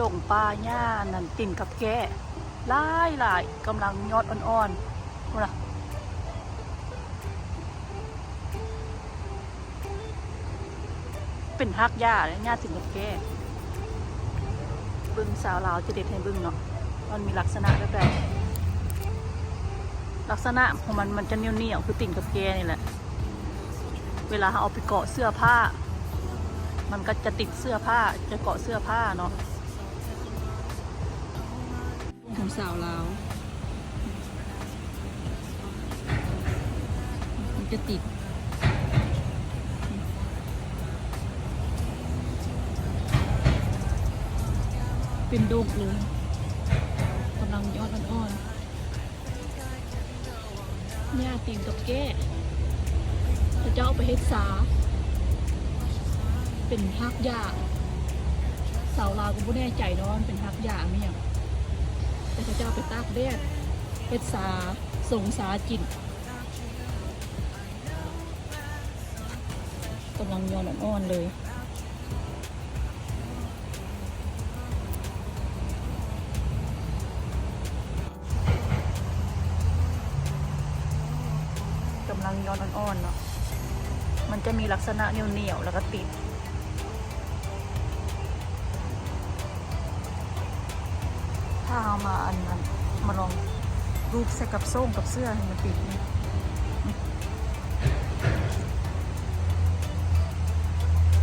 ดงปลาหญ้านั่นติ่นกับแก่หลายหลายกำลังยอดอ่อนๆพูนะเป็นฮักหญ้าเลยหญ้าติ่นกับแก่บึงสาวลาวจะเด็ดให้บึงเนาะมันมีลักษณะแบบลักษณะของมันมันจะเหนียวเหนียวๆคือติ่นกับแก่นี่แหละ เวลาเอาไปเกาะเสื้อผ้า มันก็จะติดเสื้อผ้าจะเกาะเสื้อผ้าเนาะ ของสาวลาวมันจะติดเป็นดกเลยกำลังยอดอ่อนๆนี่ยติ่งกับแก้จะเจ้าไปเฮ็ดสา เป็นฮักยาสาวลาวก็บ่แน่ใจเนาะมันเป็นฮักยาไหมยัง แต่เขาจะเอาไปตากแดดเฮ็ดสาส่งสาจินกำลังยอนอ่อนๆเลยกำลังย้อนอ่อนๆเนาะมันจะมีลักษณะเหนียวๆแล้วก็ติดาเอามาอันนั้นมาลองรูปใส่กับส้มกับเสื้อให้มันติดนี่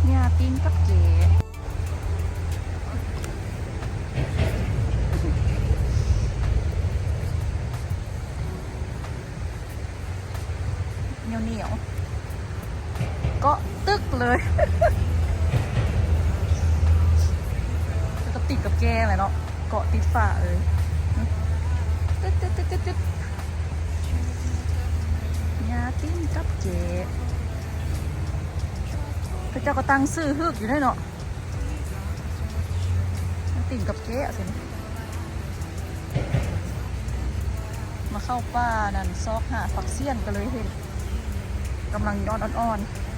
เนี่ยปิ้งกับเก๋เหนียวเหนียวก็ตึกเลยแล้วก็ติดกับแก้เลยเนาะ เกาะติดฝ่าเลยตึ๊ดตึ๊ดตึ๊ดตึ๊ดตึ๊ดยาติ้งกับเก๋พระเจ้าก็ตั้งซื้อฮึกอยู่ได้เนาะติ้งกับเก๋อะสิมาเข้าป่านั่นซอกหาฝักเสี้ยนกันเลยเห็นกำลังย้อนอ่อนๆ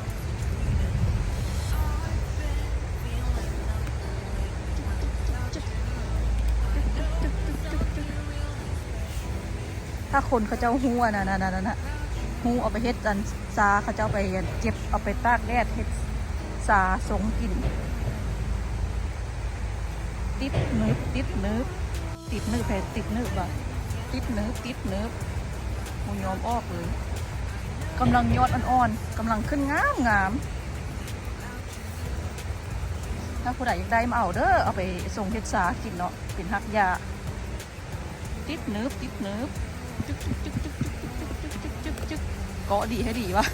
ถ้าคนเขาเจ้าหู้อะนะนะนะนะหูเอาไปเฮ็ดอันซาเขาเจ้าไปเก็บเอาไปตากแดดเฮ็ดซาสงกิน ติดเนื้อติดเนื้อติดเนื้อแผ่ติดเนื้อบ่ติดเนื้อติดเนื้อมูยอมออกเลยกำลังยอดอ่อนๆกำลังขึ้นงามงามถ้าผู้ใดอยากได้มาเอาเด้อเอาไปส่งเฮ็ดซากินเนาะเป็นฮักยาติดเนื้อติดเนื้อ ก็เกาะดีให้ดีวะ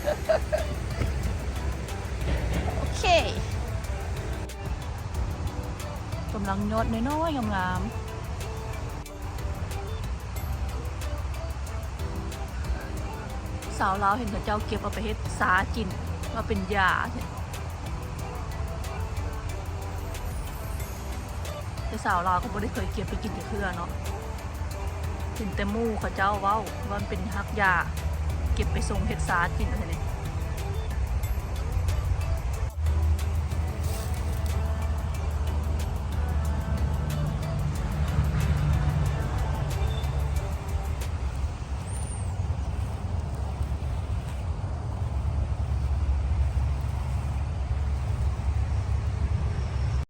โอเคกำลังยอดน้อยๆงามๆาวเราเห็นเขาเจ้าเก็บเอาไปเฮ็ดสาจินมาเป็นยาแต่สาวเราก็ไม่ได้เคยเก็บไปกินแต่เพื่อเนาะ เห็นแต่มู่เขาเจ้าเว้าว่ามันเป็นฮักยา เก็บไปส่งเฮ็ดซากินอะไรเนี่ย